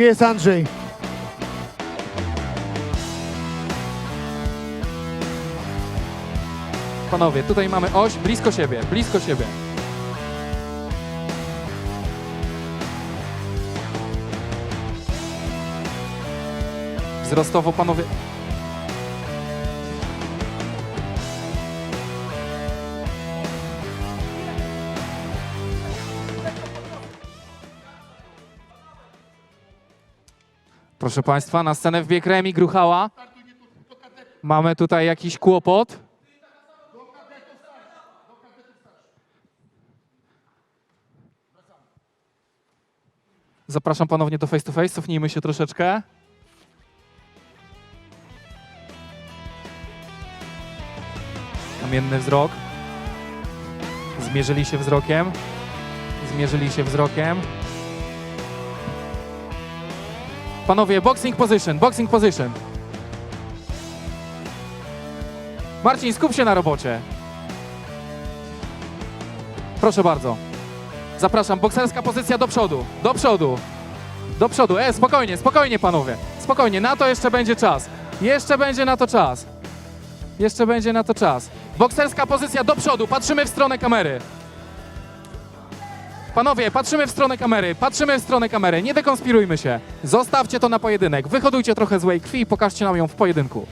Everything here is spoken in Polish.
Gdzie jest Andrzej? Panowie, tutaj mamy oś blisko siebie, blisko siebie. Wzrostowo, panowie. Proszę Państwa, na scenę wbiegł Remi Gruchała. Mamy tutaj jakiś kłopot. Zapraszam ponownie do face to face. Cofnijmy się troszeczkę. Kamienny wzrok. Zmierzyli się wzrokiem. Zmierzyli się wzrokiem. Panowie, boxing position, boxing position. Marcin, skup się na robocie. Proszę bardzo. Zapraszam, bokserska pozycja do przodu, do przodu, do przodu. E, spokojnie, spokojnie panowie, spokojnie, na to jeszcze będzie czas. Jeszcze będzie na to czas. Jeszcze będzie na to czas. Bokserska pozycja do przodu, patrzymy w stronę kamery. Panowie, patrzymy w stronę kamery, patrzymy w stronę kamery, nie dekonspirujmy się. Zostawcie to na pojedynek, wyhodujcie trochę złej krwi i pokażcie nam ją w pojedynku.